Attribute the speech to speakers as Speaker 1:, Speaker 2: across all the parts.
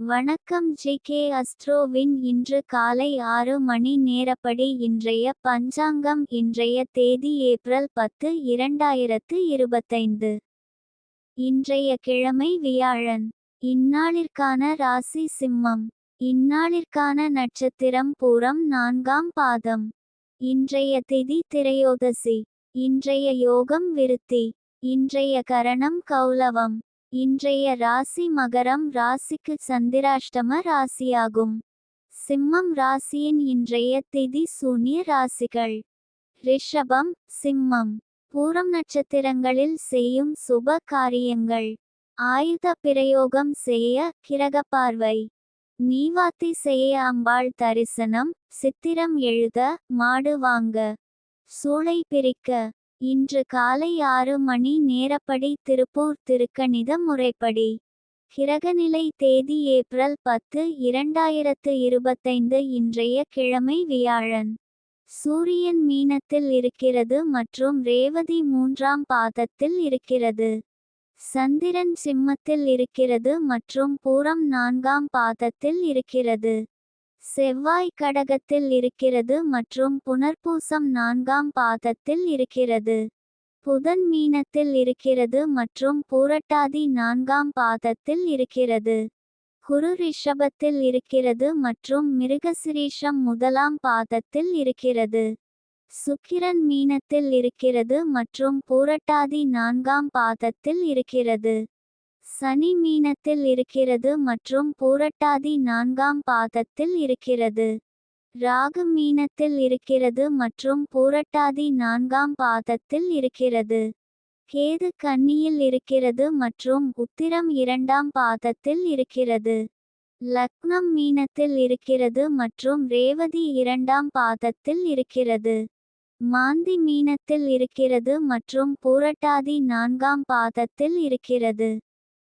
Speaker 1: வணக்கம் G K அஸ்ட்ரோவின் இன்று காலை ஆறு மணி நேரப்படி இன்றைய பஞ்சாங்கம் இன்றைய தேதி ஏப்ரல் பத்து இரண்டாயிரத்து இருபத்தைந்து. இன்றைய கிழமை வியாழன். இந்நாளிற்கான ராசி சிம்மம். இந்நாளிற்கான நட்சத்திரம் பூரம் நான்காம் பாதம். இன்றைய திதி திரையோதசி. இன்றைய யோகம் விருத்தி. இன்றைய கரணம் கௌலவம் இன்றைய ராசி மகரம் ராசிக்கு சந்திராஷ்டம ராசியாகும். சிம்மம் ராசியின் இன்றைய திதி சூனிய ராசிகள். ரிஷபம் சிம்மம். பூரம் நட்சத்திரங்களில் செய்யும் சுப காரியங்கள். ஆயுத பிரயோகம் செய்ய கிரக பார்வை. நீவாத்தி செய்ய அம்பாள் தரிசனம் சித்திரம் எழுத மாடு வாங்க. சூளை பிரிக்க. இன்று காலை ஆறு மணி நேரப்படி திருப்பூர் திருக்கணித முறைப்படி. கிரகநிலை தேதி ஏப்ரல் பத்து இரண்டாயிரத்து இருபத்தைந்து இன்றைய கிழமை வியாழன். சூரியன் மீனத்தில் இருக்கிறது மற்றும் ரேவதி மூன்றாம் பாதத்தில் இருக்கிறது. சந்திரன் சிம்மத்தில் இருக்கிறது மற்றும் பூரம் நான்காம் பாதத்தில் இருக்கிறது. செவ்வாய் கடகத்தில் இருக்கிறது மற்றும் புனர்பூசம் நான்காம் பாதத்தில் இருக்கிறது. புதன் மீனத்தில் இருக்கிறது மற்றும் பூரட்டாதி நான்காம் பாதத்தில் இருக்கிறது. குரு ரிஷபத்தில் இருக்கிறது மற்றும் மிருகசிரீஷம் முதலாம் பாதத்தில் இருக்கிறது. சுக்கிரன் மீனத்தில் இருக்கிறது மற்றும் பூரட்டாதி நான்காம் பாதத்தில் இருக்கிறது. சனி மீனத்தில் இருக்கிறது மற்றும் பூரட்டாதி நான்காம் பாதத்தில் இருக்கிறது. ராகு மீனத்தில் இருக்கிறது மற்றும் பூரட்டாதி நான்காம் பாதத்தில் இருக்கிறது. கேது கன்னியில் இருக்கிறது மற்றும் உத்திரம் இரண்டாம் பாதத்தில் இருக்கிறது. லக்னம் மீனத்தில் இருக்கிறது மற்றும் ரேவதி இரண்டாம் பாதத்தில் இருக்கிறது. மாந்தி மீனத்தில் இருக்கிறது மற்றும் பூரட்டாதி நான்காம் பாதத்தில் இருக்கிறது.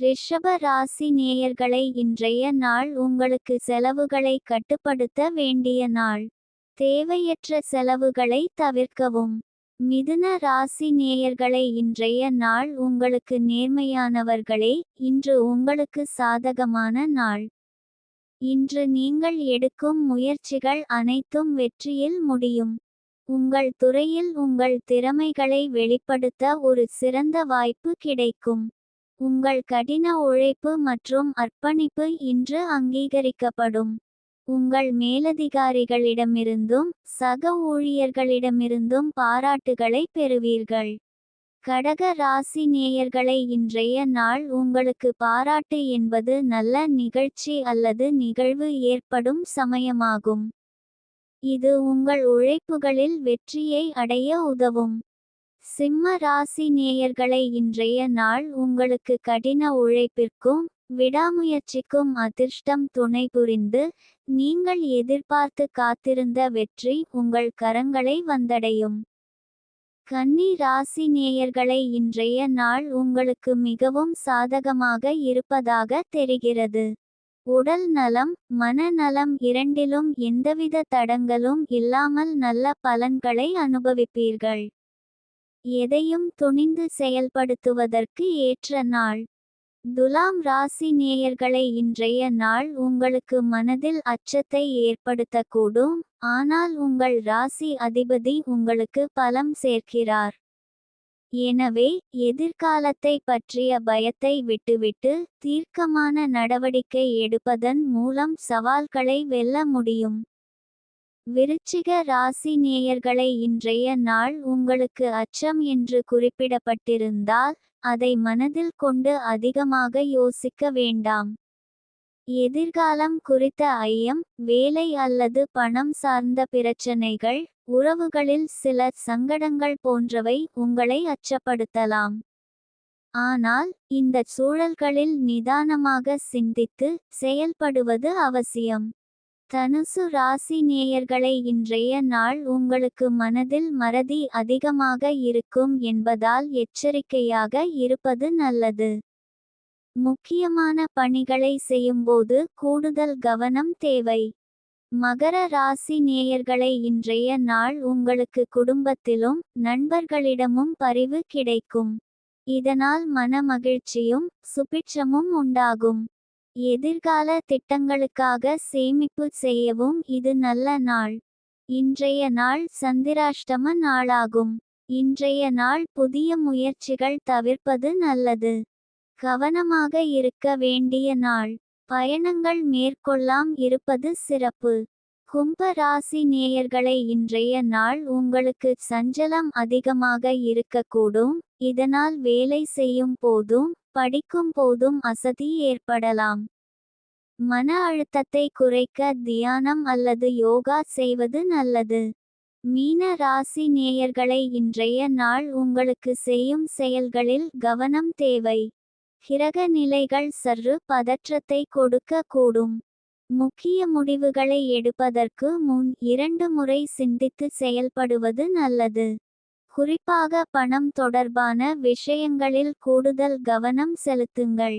Speaker 1: ரிஷப ராசி நேயர்களை இன்றைய நாள் உங்களுக்கு செலவுகளை கட்டுப்படுத்த வேண்டிய நாள். தேவையற்ற செலவுகளை தவிர்க்கவும். மிதுன ராசி நேயர்களை இன்றைய நாள் உங்களுக்கு நேர்மையானவர்களே இன்று உங்களுக்கு சாதகமான நாள். இன்று நீங்கள் எடுக்கும் முயற்சிகள் அனைத்தும் வெற்றியில் முடியும். உங்கள் துறையில் உங்கள் திறமைகளை வெளிப்படுத்த ஒரு சிறந்த வாய்ப்பு கிடைக்கும். உங்கள் கடின உழைப்பு மற்றும் அர்ப்பணிப்பு இன்று அங்கீகரிக்கப்படும். உங்கள் மேலதிகாரிகளிடமிருந்தும் சக ஊழியர்களிடமிருந்தும் பாராட்டுகளை பெறுவீர்கள். கடக ராசி நேயர்களை இன்றைய நாள் உங்களுக்கு பாராட்டு என்பது நல்ல நிகழ்ச்சி அல்லது நிகழ்வு ஏற்படும் சமயமாகும். இது உங்கள் உழைப்புகளில் வெற்றியை அடைய உதவும். சிம்ம ராசி நேயர்களை இன்றைய நாள் உங்களுக்கு கடின உழைப்பிற்கும் விடாமுயற்சிக்கும் அதிர்ஷ்டம் துணை புரிந்து நீங்கள் எதிர்பார்த்து காத்திருந்த வெற்றி உங்கள் கரங்களை வந்தடையும். கன்னி ராசி நேயர்களை இன்றைய நாள் உங்களுக்கு மிகவும் சாதகமாக இருப்பதாக தெரிகிறது. உடல் நலம் மனநலம் இரண்டிலும் எந்தவித தடங்களும் இல்லாமல் நல்ல பலன்களை அனுபவிப்பீர்கள். எதையும் துணிந்து செயல்படுத்துவதற்கு ஏற்ற நாள். துலாம் ராசி நேயர்களை இன்றைய நாள் உங்களுக்கு மனதில் அச்சத்தை ஏற்படுத்தக்கூடும். ஆனால் உங்கள் ராசி அதிபதி உங்களுக்கு பலம் சேர்க்கிறார். எனவே எதிர்காலத்தை பற்றிய பயத்தை விட்டுவிட்டு தீர்க்கமான நடவடிக்கை எடுப்பதன் மூலம் சவால்களை வெல்ல முடியும். விருச்சிக ராசி நேயர்களை இன்றைய நாள் உங்களுக்கு அச்சம் என்று குறிப்பிடப்பட்டிருந்தால் அதை மனதில் கொண்டு அதிகமாக யோசிக்க வேண்டாம். எதிர்காலம் குறித்த ஐயம் வேலை அல்லது பணம் சார்ந்த பிரச்சனைகள் உறவுகளில் சில சங்கடங்கள் போன்றவை உங்களை அச்சப்படுத்தலாம். ஆனால் இந்தச் சூழல்களில் நிதானமாக சிந்தித்து செயல்படுவது அவசியம். தனுசு ராசி நேயர்களை இன்றைய நாள் உங்களுக்கு மனதில் மறதி அதிகமாக இருக்கும் என்பதால் எச்சரிக்கையாக இருப்பது நல்லது. முக்கியமான பணிகளை செய்யும்போது கூடுதல் கவனம் தேவை. மகர ராசி நேயர்களை இன்றைய நாள் உங்களுக்கு குடும்பத்திலும் நண்பர்களிடமும் பரிவு கிடைக்கும். இதனால் மன மகிழ்ச்சியும் சுபிட்சமும் உண்டாகும். எதிர்கால திட்டங்களுக்காக சேமிப்பு செய்யவும் இது நல்ல நாள். இன்றைய நாள் சந்திராஷ்டம நாளாகும். இன்றைய நாள் புதிய முயற்சிகள் தவிர்ப்பது நல்லது. கவனமாக இருக்க வேண்டிய நாள். பயணங்கள் மேற்கொள்ளாம் இருப்பது சிறப்பு. கும்ப ராசி நேயர்களை இன்றைய நாள் உங்களுக்கு சஞ்சலம் அதிகமாக இருக்கக்கூடும். இதனால் வேலை செய்யும் போதும் படிக்கும் போதும் அசதி ஏற்படலாம். மன அழுத்தத்தை குறைக்க தியானம் அல்லது யோகா செய்வது நல்லது. மீன ராசி நேயர்களை இன்றைய நாள் உங்களுக்கு செய்யும் செயல்களில் கவனம் தேவை. கிரக நிலைகள் சற்று பதற்றத்தை கொடுக்க கூடும். முக்கிய முடிவுகளை எடுப்பதற்கு முன் இரண்டு முறை சிந்தித்து செயல்படுவது நல்லது. குறிப்பாக பணம் தொடர்பான விஷயங்களில் கூடுதல் கவனம் செலுத்துங்கள்.